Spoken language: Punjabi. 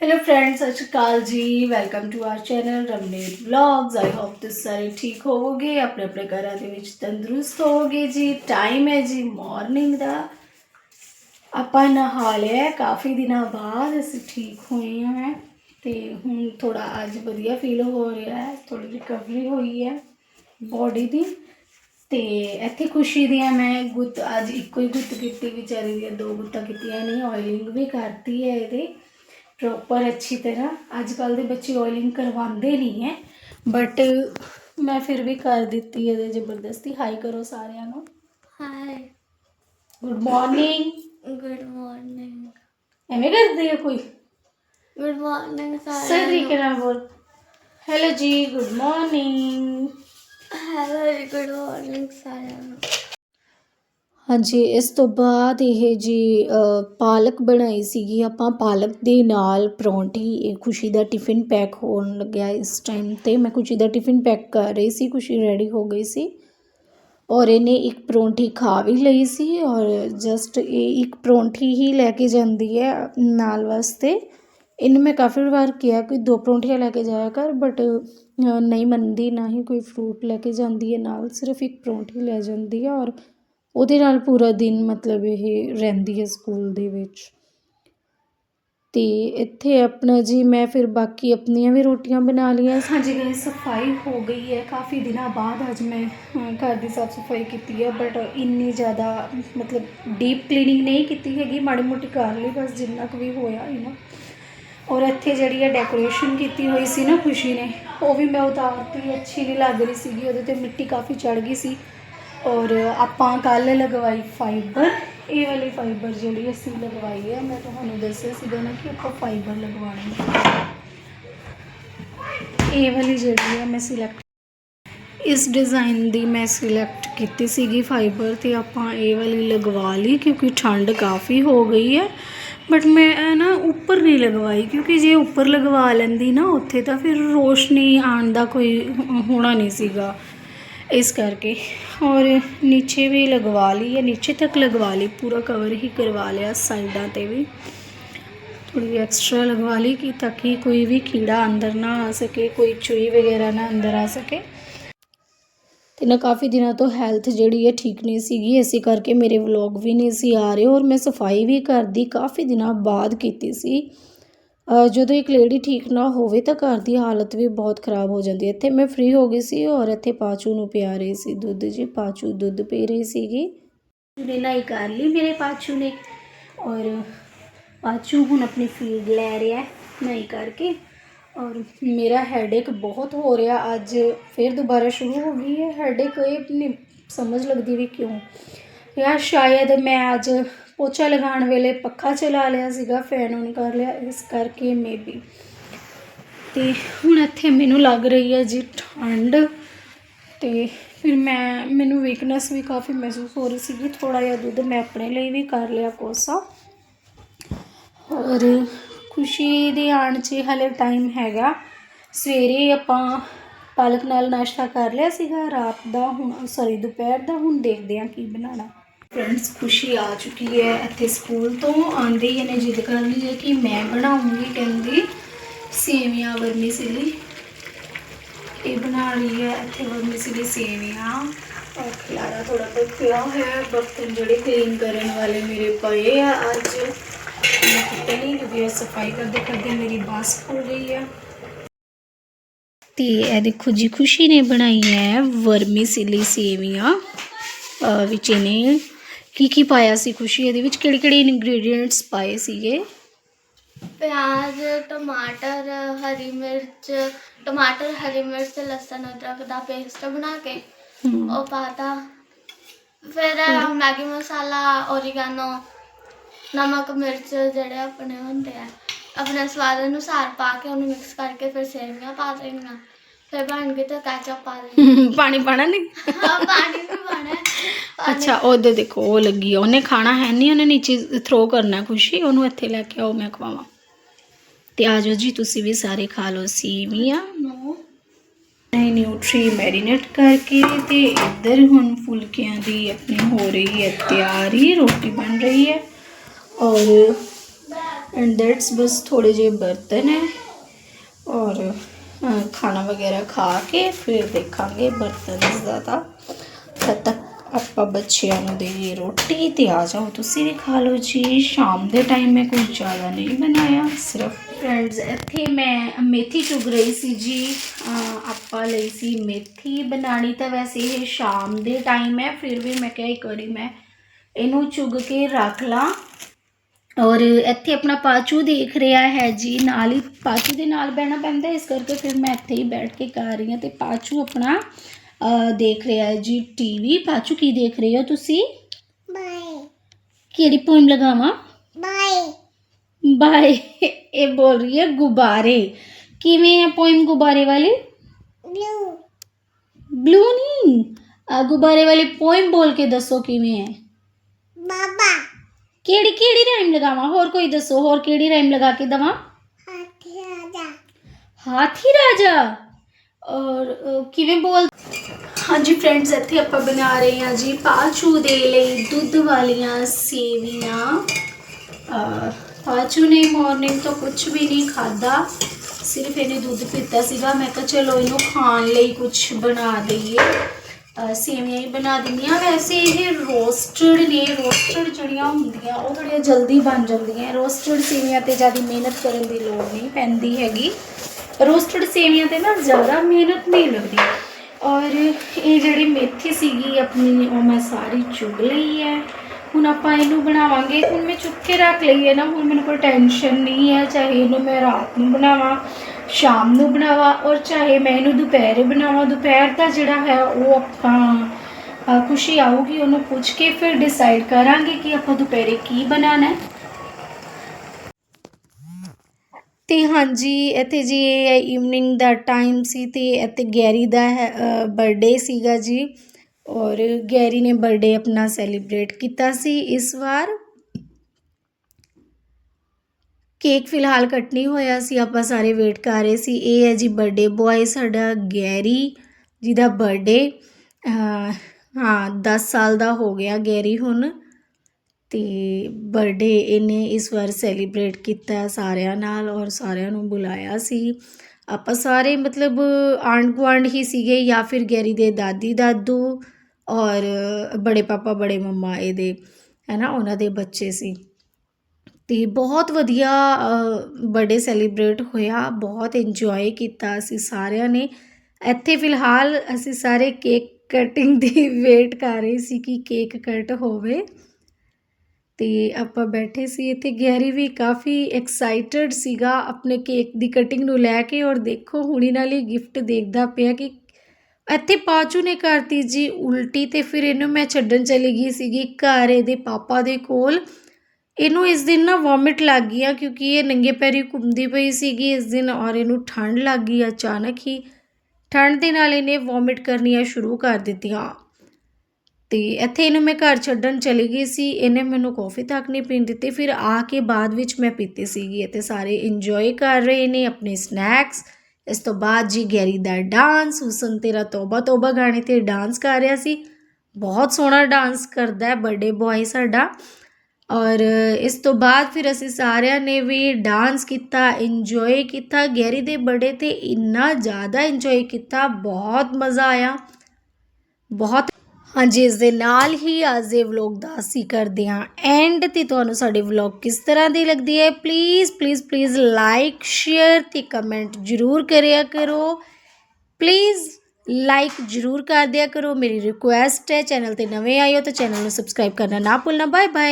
Hello friends Sat Shri Akal ji welcome to our channel Ramneet vlogs I hope ਤੁਸੀਂ ਸਾਰੇ ਠੀਕ ਹੋਵੋਗੇ ਆਪਣੇ ਆਪਣੇ ਘਰਾਂ ਦੇ ਵਿੱਚ ਤੰਦਰੁਸਤ ਹੋਵੋਗੇ ਜੀ ਟਾਈਮ ਹੈ ਜੀ ਮਾਰਨਿੰਗ ਦਾ ਆਪਾਂ ਨਹਾ ਲਿਆ ਕਾਫੀ ਦਿਨਾਂ ਬਾਅਦ ਅਸੀਂ ਠੀਕ ਹੋਏ ਹਾਂ ਤੇ ਹੁਣ ਥੋੜਾ ਅੱਜ ਵਧੀਆ ਫੀਲ ਹੋ ਰਿਹਾ ਹੈ ਥੋੜੀ ਰਿਕਵਰੀ ਹੋਈ ਹੈ ਬਾਡੀ ਦੀ ਤੇ ਇੱਥੇ ਖੁਸ਼ੀ ਦੀਆਂ ਮੈਂ ਗੁੱਤ ਅੱਜ ਇੱਕੋ ਹੀ ਗੁੱਤ ਕੀਤੀ ਵਿਚਾਰੀ ਦੀਆਂ ਦੋ ਗੁੱਤਾਂ ਕੀਤੀਆਂ ਨਹੀਂ ਆਇਲਿੰਗ ਵੀ ਕਰਤੀ ਹੈ ਇਹਦੇ ਪ੍ਰੋਪਰ ਅੱਛੀ ਤਰ੍ਹਾਂ। ਅੱਜ ਕੱਲ ਦੇ ਬੱਚੇ ਆਇਲਿੰਗ ਕਰਵਾਉਂਦੇ ਨਹੀਂ ਹੈ। ਬਟ ਮੈਂ ਫਿਰ ਵੀ ਕਰ ਦਿੱਤੀ ਇਹਦੇ ਜ਼ਬਰਦਸਤੀ। ਹਾਈ ਕਰੋ ਸਾਰਿਆਂ ਨੂੰ। Hi good morning good morning ਐਵੇਂ ਕਰਦੇ ਆ ਕੋਈ? ਗੁੱਡ ਮਾਰਨਿੰਗ ਸਹੀ ਸਾਰਿਆਂ ਤਰੀਕੇ ਨਾਲ ਬੋਲ। ਹੈਲੋ ਜੀ ਗੁੱਡ ਮਾਰਨਿੰਗ ਹੈਲੋ ਜੀ ਗੁੱਡ ਮਾਰਨਿੰਗ ਸਾਰਿਆਂ ਨੂੰ। ਹਾਂਜੀ, ਇਸ ਤੋਂ ਬਾਅਦ ਇਹ ਜੀ ਪਾਲਕ ਬਣਾਈ ਸੀਗੀ। ਆਪਾਂ ਪਾਲਕ ਦੇ ਨਾਲ ਪਰੌਂਠੀ, ਇਹ ਖੁਸ਼ੀ ਦਾ ਟਿਫਿਨ ਪੈਕ ਹੋਣ ਲੱਗਿਆ ਇਸ ਟਾਈਮ ਤੇ। ਮੈਂ ਖੁਸ਼ੀ ਦਾ ਟਿਫਿਨ ਪੈਕ ਕਰ ਰਹੀ ਸੀ, ਖੁਸ਼ੀ ਰੈਡੀ ਹੋ ਗਈ ਸੀ। ਔਰ ਇਹਨੇ ਇੱਕ ਪਰੌਂਠੀ ਖਾ ਵੀ ਲਈ ਸੀ ਔਰ ਜਸਟ ਇਹ ਇੱਕ ਪਰੌਂਠੀ ਹੀ ਲੈ ਕੇ ਜਾਂਦੀ ਹੈ ਨਾਲ ਵਾਸਤੇ। ਇਹਨੂੰ ਮੈਂ ਕਾਫੀ ਵਾਰ ਕਿਹਾ ਕਿ ਦੋ ਪਰੌਂਠੀਆਂ ਲੈ ਕੇ ਜਾਇਆ ਕਰ ਬਟ ਨਹੀਂ ਮੰਨਦੀ, ਨਾ ਹੀ ਕੋਈ ਫਰੂਟ ਲੈ ਕੇ ਜਾਂਦੀ ਹੈ ਨਾਲ, ਸਿਰਫ ਇੱਕ ਪਰੌਂਠੀ ਲੈ ਜਾਂਦੀ ਹੈ ਔਰ ਉਹਦੇ ਨਾਲ ਪੂਰਾ ਦਿਨ ਮਤਲਬ ਇਹ ਰਹਿੰਦੀ ਹੈ ਸਕੂਲ ਦੇ ਵਿੱਚ। ਅਤੇ ਇੱਥੇ ਆਪਣਾ ਜੀ ਮੈਂ ਫਿਰ ਬਾਕੀ ਆਪਣੀਆਂ ਵੀ ਰੋਟੀਆਂ ਬਣਾ ਲਈਆਂ। ਹਾਂਜੀ ਗਏ ਸਫ਼ਾਈ ਹੋ ਗਈ ਹੈ। ਕਾਫੀ ਦਿਨਾਂ ਬਾਅਦ ਅੱਜ ਮੈਂ ਘਰ ਦੀ ਸਾਫ਼ ਸਫ਼ਾਈ ਕੀਤੀ ਹੈ ਬਟ ਇੰਨੀ ਜ਼ਿਆਦਾ ਮਤਲਬ ਡੀਪ ਕਲੀਨਿੰਗ ਨਹੀਂ ਕੀਤੀ ਹੈਗੀ। ਮਾੜੀ ਮੋਟੀ ਕਰ ਲਈ, ਬਸ ਜਿੰਨਾ ਕੁ ਵੀ ਹੋਇਆ ਇਹਨਾਂ ਔਰ ਇੱਥੇ ਜਿਹੜੀ ਹੈ ਡੈਕੋਰੇਸ਼ਨ ਕੀਤੀ ਹੋਈ ਸੀ ਨਾ ਖੁਸ਼ੀ ਨੇ, ਉਹ ਵੀ ਮੈਂ ਉਤਾਰਤੀ, ਅੱਛੀ ਨਹੀਂ ਲੱਗ ਰਹੀ ਸੀਗੀ। ਉਹਦੇ ਤੇ ਮਿੱਟੀ ਕਾਫੀ ਚੜ ਗਈ ਸੀ। ਔਰ ਆਪਾਂ ਕੱਲ ਲਗਵਾਈ ਫਾਈਬਰ ਇਹ ਵਾਲੀ ਫਾਈਬਰ ਜਿਹੜੀ ਅਸੀਂ ਲਗਵਾਈ ਹੈ, ਮੈਂ ਤੁਹਾਨੂੰ ਦੱਸਿਆ ਸੀਗਾ ਨਾ ਕਿ ਆਪਾਂ ਫਾਈਬਰ ਲਗਵਾਉਣੀ ਹੈ। ਇਹ ਵਾਲੀ ਜਿਹੜੀ ਹੈ ਮੈਂ ਸਿਲੈਕਟ ਇਸ ਡਿਜ਼ਾਈਨ ਦੀ ਮੈਂ ਸਿਲੈਕਟ ਕੀਤੀ ਸੀਗੀ ਫਾਈਬਰ ਤੇ ਆਪਾਂ ਇਹ ਵਾਲੀ ਲਗਵਾ ਲਈ ਕਿਉਂਕਿ ਠੰਡ ਕਾਫੀ ਹੋ ਗਈ ਹੈ। ਬਟ ਮੈਂ ਨਾ ਉੱਪਰ ਨਹੀਂ ਲਗਵਾਈ ਕਿਉਂਕਿ ਜੇ ਉੱਪਰ ਲਗਵਾ ਲੈਂਦੀ ਨਾ, ਉੱਥੇ ਤਾਂ ਫਿਰ ਰੋਸ਼ਨੀ ਆਉਣ ਦਾ ਕੋਈ ਹੋਣਾ ਨਹੀਂ ਸੀਗਾ। ਇਸ ਕਰਕੇ। ਔਰ ਨੀਚੇ ਵੀ ਲਗਵਾ ਲਈ ਹੈ। ਨੀਚੇ ਤੱਕ ਲਗਵਾ ਲਈ। ਪੂਰਾ ਕਵਰ ਹੀ ਕਰਵਾ ਲਿਆ ਸਾਈਡਾਂ ਤੇ ਵੀ। ਥੋੜੀ ਐਕਸਟਰਾ ਲਗਵਾ ਲਈ ਕਿ ਤਾਂ ਕਿ ਕੋਈ ਵੀ ਕੀੜਾ ਅੰਦਰ ਨਾ ਆ ਸਕੇ, ਕੋਈ ਚੂਈ ਵਗੈਰਾ ਨਾ ਅੰਦਰ ਆ ਸਕੇ। ਤੇ ਨਾ ਕਾਫੀ ਦਿਨਾਂ ਤੋਂ ਹੈਲਥ ਜਿਹੜੀ ਹੈ ਠੀਕ ਨਹੀਂ ਸੀਗੀ। ਇਸੇ ਕਰਕੇ ਮੇਰੇ ਵਲੌਗ ਵੀ ਨਹੀਂ ਸੀ ਆ ਰਹੇ ਔਰ ਮੈਂ ਸਫ਼ਾਈ ਵੀ ਘਰ ਦੀ ਕਾਫੀ ਦਿਨਾਂ ਬਾਅਦ ਕੀਤੀ ਸੀ। ਜਦੋਂ ਇੱਕ ਲੇਡੀ ਠੀਕ ਨਾ ਹੋਵੇ ਤਾਂ ਘਰ ਦੀ ਹਾਲਤ ਵੀ ਬਹੁਤ ਖਰਾਬ ਹੋ ਜਾਂਦੀ ਹੈ। ਇੱਥੇ ਮੈਂ ਫ੍ਰੀ ਹੋ ਗਈ ਸੀ ਔਰ ਇੱਥੇ ਪਾਚੂ ਨੂੰ ਪਿਆ ਰਹੀ ਸੀ ਦੁੱਧ ਜੀ। ਪਾਚੂ ਦੁੱਧ ਪੀ ਰਹੀ ਸੀਗੀ। ਉਹਨੇ ਨਹੀਂ ਕਰ ਲਈ ਮੇਰੇ ਪਾਚੂ ਨੇ ਔਰ ਪਾਚੂ ਹੁਣ ਆਪਣੀ ਫੀਡ ਲੈ ਰਿਹਾ ਹੈ ਕਰਕੇ ਔਰ ਮੇਰਾ ਹੈਡੇਕ ਬਹੁਤ ਹੋ ਰਿਹਾ। ਅੱਜ ਫਿਰ ਦੁਬਾਰਾ ਸ਼ੁਰੂ ਹੋ ਗਈ ਹੈ। ਹੈਡੇਕ ਇਹ ਨਹੀਂ ਸਮਝ ਲੱਗਦੀ ਵੀ ਕਿਉਂ। ਯਾਰ ਸ਼ਾਇਦ ਮੈਂ ਅੱਜ ਪੋਚਾ ਲਗਾਉਣ ਵੇਲੇ ਪੱਖਾ ਚਲਾ ਲਿਆ ਸੀਗਾ ਫੈਨ ਔਨ ਕਰ ਲਿਆ, ਇਸ ਕਰਕੇ ਮੇਬੀ ਤੇ ਹੁਣ ਇੱਥੇ ਮੈਨੂੰ ਲੱਗ ਰਹੀ ਹੈ ਜੀ ਠੰਡ, ਤੇ ਫਿਰ ਮੈਂ, ਮੈਨੂੰ ਵੀਕਨੈਸ ਵੀ ਕਾਫੀ ਮਹਿਸੂਸ ਹੋ ਰਹੀ ਸੀਗੀ ਥੋੜਾ ਜਿਹਾ ਦੁੱਧ ਮੈਂ ਆਪਣੇ ਲਈ ਵੀ ਕਰ ਲਿਆ ਕੋਸਾ। ਔਰ ਖੁਸ਼ੀ ਦੇ ਆਉਣ 'ਚ ਹਲੇ ਟਾਈਮ ਹੈਗਾ। ਸਵੇਰੇ ਆਪਾਂ ਪਾਲਕ ਨਾਲ ਨਾਸ਼ਤਾ ਕਰ ਲਿਆ ਸੀਗਾ, ਰਾਤ ਦਾ ਹੁਣ ਸੌਰੀ ਦੁਪਹਿਰ ਦਾ, ਹੁਣ ਦੇਖਦੇ ਹਾਂ ਕੀ ਬਣਾਉਣਾ। ਫਰੈਂਡਸ ਖੁਸ਼ੀ ਆ ਚੁੱਕੀ ਹੈ ਇੱਥੇ ਸਕੂਲ ਤੋਂ ਆਂਦੇ ਹੀ ਇਹਨੇ ਜਿੱਦ ਕਰ ਲਈ ਹੈ ਕਿ ਮੈਂ ਬਣਾਉਂਗੀ ਕਹਿੰਦੀ ਸੇਵੀਆਂ ਵਰਮੀ ਸਿਲੀ ਇਹ ਬਣਾ ਰਹੀ ਹੈ ਇੱਥੇ ਵਰਮੀ ਸਿਲੀ ਸੇਵੀਆਂ। ਔਰ ਖਿਲਾਰਾ ਥੋੜਾ ਬਹੁਤ ਪਿਆ ਹੈ। ਬਰਤਨ ਜਿਹੜੇ ਕਲੀਨ ਕਰਨ ਵਾਲੇ ਮੇਰੇ ਪਏ ਆ ਅੱਜ। ਮੈਂ ਕਿਤੇ ਨਹੀਂ ਕਿਉਂਕਿ ਸਫ਼ਾਈ ਕਰਦੇ ਕਰਦੇ ਮੇਰੀ ਬਾਸ ਖੁੱਲ ਗਈ ਹੈ ਤੇ ਇਹ ਦੇਖੋ ਜੀ, ਖੁਸ਼ੀ ਨੇ ਬਣਾਈ ਹੈ ਵਰਮੀ ਸਿਲੀ ਸੇਵੀਆਂ ਵਿੱਚ ਇਹਨੇ ਕੀ ਕੀ ਪਾਇਆ ਸੀ ਖੁਸ਼ੀ ਇਹਦੇ ਵਿੱਚ? ਕਿਹੜੇ ਕਿਹੜੇ ਇਨਗਰੀਡੀਅੰਟਸ ਪਾਏ ਸੀਗੇ? ਪਿਆਜ਼ ਟਮਾਟਰ ਹਰੀ ਮਿਰਚ ਟਮਾਟਰ ਹਰੀ ਮਿਰਚ ਲਸਣ ਅਦਰਕ ਦਾ ਪੇਸਟ ਬਣਾ ਕੇ ਹਮ, ਉਹ ਪਾਤਾ। ਫਿਰ ਮੈਗੀ ਮਸਾਲਾ ਓਰੀਗਾਨੋ ਨਮਕ ਮਿਰਚ ਜਿਹੜੇ ਆਪਣੇ ਹੁੰਦੇ ਆ ਆਪਣੇ ਸਵਾਦ ਅਨੁਸਾਰ ਪਾ ਕੇ ਉਹਨੂੰ ਮਿਕਸ ਕਰਕੇ ਫਿਰ ਸੇਵੀਆਂ ਪਾ ਦੇਣੀਆਂ। ਪਾਣੀ ਪਾਣਾ ਨਹੀਂ? ਹਾਂ ਪਾਣੀ ਵੀ ਅੱਛਾ ਉਹਦੇ ਦੇਖੋ ਉਹ ਲੱਗੀ ਉਹਨੇ ਖਾਣਾ ਹੈ ਨਹੀਂ ਉਹਨੇ ਨੀਚੇ ਥਰੋ ਕਰਨਾ ਖੁਸ਼ੀ ਉਹਨੂੰ ਇੱਥੇ ਲੈ ਕੇ ਆਓ ਮੈਂ ਖਵਾਵਾਂ। ਤੇ ਆ ਜਾਓ ਜੀ ਤੁਸੀਂ ਵੀ ਸਾਰੇ ਖਾ ਲਓ ਸੀਵੀਆਂ। ਨੋ ਨਹੀਂ ਨਿਊਟਰੀ ਮੈਰੀਨੇਟ ਕਰਕੇ ਤੇ ਇੱਧਰ ਹੁਣ ਫੁਲਕਿਆਂ ਦੀ ਆਪਣੀ ਹੋ ਰਹੀ ਹੈ ਤਿਆਰੀ ਰੋਟੀ ਬਣ ਰਹੀ ਹੈ। ਔਰ ਐਂਡ ਦੈਟਸ ਬਸ ਥੋੜੇ ਜਿਹੇ ਬਰਤਨ ਹੈ। ਔਰ ਖਾਣਾ ਵਗੈਰਾ ਖਾ ਕੇ ਫਿਰ ਦੇਖਾਂਗੇ ਬਰਤਨ ਜ਼ਿਆਦਾ ਤਦ ਤੱਕ ਆਪਾਂ ਬੱਚਿਆਂ ਨੂੰ ਦੇਈਏ ਰੋਟੀ ਤੇ ਆ ਜਾਓ। ਤੁਸੀਂ ਵੀ ਖਾ ਲਓ ਜੀ। ਸ਼ਾਮ ਦੇ ਟਾਈਮ ਮੈਂ ਕੁਝ ਜ਼ਿਆਦਾ ਨਹੀਂ ਬਣਾਇਆ, ਸਿਰਫ ਫਰੈਂਡਸ ਇੱਥੇ ਮੈਂ ਮੇਥੀ ਚੁਗ ਰਹੀ ਸੀ ਜੀ। ਆਪਾਂ ਲਈ ਸੀ ਮੇਥੀ ਬਣਾਣੀ ਤਾਂ ਵੈਸੇ ਇਹ ਸ਼ਾਮ ਦੇ ਟਾਈਮ ਹੈ, ਫਿਰ ਵੀ ਮੈਂ ਕਿਹਾ ਇੱਕ ਵਾਰੀ ਮੈਂ ਇਹਨੂੰ ਚੁਗ ਕੇ ਰੱਖ ਲਾਂ। ਔਰ ਇੱਥੇ ਆਪਣਾ ਪਾਚੂ ਦੇਖ ਰਿਹਾ ਹੈ ਜੀ ਨਾਲ ਹੀ ਪਾਚੂ ਦੇ ਨਾਲ ਬਹਿਣਾ ਪੈਂਦਾ ਇਸ ਕਰਕੇ ਫਿਰ ਮੈਂ ਇੱਥੇ ਹੀ ਬੈਠ ਕੇ ਕਰ ਰਹੀ ਹਾਂ ਤੇ ਪਾਚੂ ਆਪਣਾ ਦੇਖ ਰਿਹਾ ਹੈ ਜੀ ਟੀਵੀ ਪਾਚੂ ਕੀ ਦੇਖ ਰਹੇ ਹੋ ਤੁਸੀਂ? ਬਾਏ ਕਿਹੜੀ ਪੋਇਮ ਲਗਾਵਾਂ? ਬਾਏ ਬਾਏ ਇਹ ਬੋਲ ਰਹੀ ਹੈ ਗੁਬਾਰੇ। ਕਿਵੇਂ ਹੈ ਪੋਇਮ ਗੁਬਾਰੇ ਵਾਲੀ? ਬਲੂ ਬਲੂ ਨਹੀਂ ਗੁਬਾਰੇ ਵਾਲੀ ਪੋਇਮ ਬੋਲ ਕੇ ਦੱਸੋ ਕਿਵੇਂ ਹੈ? ਬਾਬਾ ਕਿਹੜੀ ਕਿਹੜੀ ਰਾਈਮ ਲਗਾਵਾਂ? ਹੋਰ ਕੋਈ ਦੱਸੋ ਹੋਰ ਕਿਹੜੀ ਰਾਈਮ ਲਗਾ ਕੇ ਦਵਾਂ? ਹਾਥੀ ਰਾਜਾ। ਹਾਥੀ ਰਾਜਾ? ਔਰ ਕਿਵੇਂ ਬੋਲ ਹਾਂਜੀ ਫਰੈਂਡਸ ਇੱਥੇ ਆਪਾਂ ਬਣਾ ਰਹੇ ਹਾਂ ਜੀ ਪਾਚੂ ਦੇ ਲਈ ਦੁੱਧ ਵਾਲੀਆਂ ਸੇਵੀਆਂ। ਪਾਚੂ ਨੇ ਮਾਰਨਿੰਗ ਤੋਂ ਕੁਝ ਵੀ ਨਹੀਂ ਖਾਦਾ ਸਿਰਫ ਇਹਨੇ ਦੁੱਧ ਪੀਤਾ ਸੀਗਾ। ਮੈਂ ਕਿਹਾ ਚਲੋ ਇਹਨੂੰ ਖਾਣ ਲਈ ਕੁਝ ਬਣਾ ਦਈਏ। ਸੇਵੀਆਂ ਹੀ ਬਣਾ ਦਿੰਦੀ ਹਾਂ ਵੈਸੇ ਇਹ ਰੋਸਟਡ ਨੇ ਰੋਸਟਡ ਜਿਹੜੀਆਂ ਹੁੰਦੀਆਂ, ਉਹ ਥੋੜ੍ਹੀਆਂ ਜਲਦੀ ਬਣ ਜਾਂਦੀਆਂ। ਰੋਸਟਡ ਸੇਵੀਆਂ ਤੇ ਜ਼ਿਆਦਾ ਮਿਹਨਤ ਕਰਨ ਦੀ ਲੋੜ ਨਹੀਂ ਪੈਂਦੀ ਹੈਗੀ। ਰੋਸਟਡ ਸੇਵੀਆਂ ਤੇ ਨਾ ਜ਼ਿਆਦਾ ਮਿਹਨਤ ਨਹੀਂ ਲੱਗਦੀ। ਔਰ ਇਹ ਜਿਹੜੀ ਮੇਥੀ ਸੀਗੀ, ਆਪਣੀ, ਉਹ ਮੈਂ ਸਾਰੀ ਚੁਗ ਲਈ ਹੈ। ਹੁਣ ਆਪਾਂ ਇਹਨੂੰ ਬਣਾਵਾਂਗੇ। ਹੁਣ ਮੈਂ ਚੁੱਕ ਕੇ ਰੱਖ ਲਈ ਹੈ ਨਾ। ਹੁਣ ਮੈਨੂੰ ਕੋਈ ਟੈਨਸ਼ਨ ਨਹੀਂ ਹੈ। ਚਾਹੇ ਇਹਨੂੰ ਮੈਂ ਰਾਤ ਨੂੰ ਬਣਾਵਾਂ। ਸ਼ਾਮ ਨੂੰ ਬਣਾਵਾਂ ਔਰ ਚਾਹੇ ਮੈਂ ਇਹਨੂੰ ਦੁਪਹਿਰੇ ਬਣਾਵਾਂ, ਦੁਪਹਿਰ ਦਾ ਜਿਹੜਾ ਹੈ ਉਹ ਆਪਾਂ ਖੁਸ਼ੀ ਆਊਗੀ, ਉਹਨੂੰ ਪੁੱਛ ਕੇ ਫਿਰ ਡਿਸਾਈਡ ਕਰਾਂਗੇ ਕਿ ਆਪਾਂ ਦੁਪਹਿਰੇ ਕੀ ਬਣਾਉਣਾ ਹੈ। ਤੇ ਹਾਂਜੀ, ਇੱਥੇ ਜੀ ਇਹ ਈਵਨਿੰਗ ਦਾ ਟਾਈਮ ਸੀ ਤੇ ਇੱਥੇ ਗੈਰੀ ਦਾ ਬਰਥਡੇ ਸੀਗਾ ਜੀ। ਔਰ ਗੈਰੀ ਨੇ ਬਰਥਡੇ ਆਪਣਾ ਸੈਲੀਬ੍ਰੇਟ ਕੀਤਾ ਸੀ ਇਸ ਵਾਰ। ਕੇਕ ਫਿਲਹਾਲ ਕੱਟ ਨਹੀਂ ਹੋਇਆ ਸੀ, ਆਪਾਂ ਸਾਰੇ ਵੇਟ ਕਰ ਰਹੇ ਸੀ। ਇਹ ਹੈ ਜੀ ਬਰਥਡੇ ਬॉय ਸਾਡਾ ਗੈਰੀ ਜਿਹਦਾ ਬਰਥਡੇ ਹਾਂ 10 ਸਾਲ ਦਾ ਹੋ ਗਿਆ ਗੈਰੀ ਹੁਣ। ਤੇ ਬਰਥਡੇ ਇਹਨੇ ਇਸ ਵਾਰ ਸੈਲੀਬ੍ਰੇਟ ਕੀਤਾ ਸਾਰਿਆਂ ਨਾਲ ਔਰ ਸਾਰਿਆਂ ਨੂੰ ਬੁਲਾਇਆ ਸੀ। ਆਪਾਂ ਸਾਰੇ ਮਤਲਬ ਆਂਢ ਗੁਆਂਢ ਹੀ ਸੀਗੇ ਜਾਂ ਫਿਰ ਗੈਰੀ ਦੇ ਦਾਦੀ ਦਾਦੂ ਔਰ ਬੜੇ ਪਾਪਾ, ਬੜੇ ਮੰਮਾ ਇਹਦੇ, ਹੈ ਨਾ, ਉਹਨਾਂ ਦੇ ਬੱਚੇ ਸੀ। ਅਤੇ ਬਹੁਤ ਵਧੀਆ ਬਰਥਡੇ ਸੈਲੀਬ੍ਰੇਟ ਹੋਇਆ। ਬਹੁਤ ਇੰਜੋਏ ਕੀਤਾ ਅਸੀਂ ਸਾਰਿਆਂ ਨੇ। ਇੱਥੇ ਫਿਲਹਾਲ ਅਸੀਂ ਸਾਰੇ ਕੇਕ ਕਟਿੰਗ ਦੀ ਵੇਟ ਕਰ ਰਹੇ ਸੀ ਕਿ ਕੇਕ ਕੱਟ ਹੋਵੇ। ਤੇ ਆਪਾਂ ਬੈਠੇ ਸੀ ਇੱਥੇ। ਗੈਰੀ ਵੀ ਕਾਫੀ ਐਕਸਾਈਟਡ ਸੀਗਾ ਆਪਣੇ ਕੇਕ ਦੀ ਕਟਿੰਗ ਨੂੰ ਲੈ ਕੇ ਔਰ ਦੇਖੋ ਹੁਣੀ ਨਾਲ ਹੀ ਗਿਫਟ ਦੇਖਦਾ ਪਿਆ ਕਿ ਇੱਥੇ ਪਾਚੂ ਨੇ ਕਰਤੀ ਜੀ ਉਲਟੀ ਤੇ ਫਿਰ ਇਹਨੂੰ ਮੈਂ ਛੱਡਣ ਚਲੀ ਗਈ ਸੀਗੀ ਘਰ ਇਹਦੇ ਪਾਪਾ ਦੇ ਕੋਲ। ਇਹਨੂੰ ਇਸ ਦਿਨ ਨਾ ਵੋਮਿਟ ਲੱਗ ਗਈ ਆ ਕਿਉਂਕਿ ਇਹ ਨੰਗੇ ਪੈਰੀ ਘੁੰਮਦੀ ਪਈ ਸੀਗੀ, ਇਸ ਦਿਨ ਔਰ ਇਹਨੂੰ ਠੰਡ ਲੱਗ ਗਈ ਅਚਾਨਕ ਹੀ। ਠੰਡ ਦੇ ਨਾਲ ਇਹਨੇ ਵੋਮਿਟ ਕਰਨੀਆਂ ਸ਼ੁਰੂ ਕਰ ਦਿੱਤੀਆਂ। ਤੇ ਇੱਥੇ ਇਹਨੂੰ ਮੈਂ ਘਰ ਛੱਡਣ ਚਲੀ ਗਈ ਸੀ, ਇਹਨੇ ਮੈਨੂੰ ਕੌਫੀ ਤੱਕ ਨਹੀਂ ਪੀਣ ਦਿੱਤੀ। ਫਿਰ ਆ ਕੇ ਬਾਅਦ ਵਿੱਚ ਮੈਂ ਪੀਤੀ ਸੀਗੀ। ਅਤੇ ਸਾਰੇ ਇੰਜੋਏ ਕਰ ਰਹੇ ਨੇ ਆਪਣੇ ਸਨੈਕਸ ਇਸ ਤੋਂ ਬਾਅਦ ਜੀ ਗੈਰੀ ਦਾ ਡਾਂਸ ਹੁਸਨ ਤੇਰਾ ਤੋਬਾ ਤੋਬਾ ਗਾਣੇ ਤੇ ਡਾਂਸ ਕਰ ਰਿਹਾ ਸੀ। ਬਹੁਤ ਸੋਹਣਾ ਡਾਂਸ ਕਰਦਾ ਹੈ ਬਰਥਡੇ ਬॉय ਸਾਡਾ। ਔਰ ਇਸ ਤੋਂ ਬਾਅਦ ਫਿਰ ਅਸੀਂ ਸਾਰਿਆਂ ਨੇ ਵੀ ਡਾਂਸ ਕੀਤਾ ਇੰਜੋਏ ਕੀਤਾ, ਗੈਰੀ ਦੇ ਬਰਥਡੇ ਤੇ ਇੰਨਾ ਜ਼ਿਆਦਾ ਇੰਜੋਏ ਕੀਤਾ, ਬਹੁਤ ਮਜ਼ਾ ਆਇਆ। ਬਹੁਤ ਹਾਂਜੀ, ਇਸ ਦੇ ਨਾਲ ਹੀ ਅੱਜ ਦੇ ਵਲੌਗ ਦਾ ਅਸੀਂ ਕਰਦੇ ਹਾਂ ਐਂਡ ਤੇ। ਤੁਹਾਨੂੰ ਸਾਡੇ ਵਲੌਗ ਕਿਸ ਤਰ੍ਹਾਂ ਦੀ ਲੱਗਦੀ ਹੈ? Please please please like share ਤੇ ਕਮੈਂਟ ਜ਼ਰੂਰ ਕਰਿਆ ਕਰੋ। ਪਲੀਜ਼ ਲਾਈਕ ਜ਼ਰੂਰ ਕਰ ਦਿਆ ਕਰੋ। ਮੇਰੀ ਰਿਕੁਐਸਟ ਹੈ ਚੈਨਲ ਤੇ ਨਵੇਂ ਆਏ ਹੋ ਤਾਂ ਚੈਨਲ ਨੂੰ ਸਬਸਕ੍ਰਾਈਬ ਕਰਨਾ ਨਾ ਭੁੱਲਣਾ। Bye bye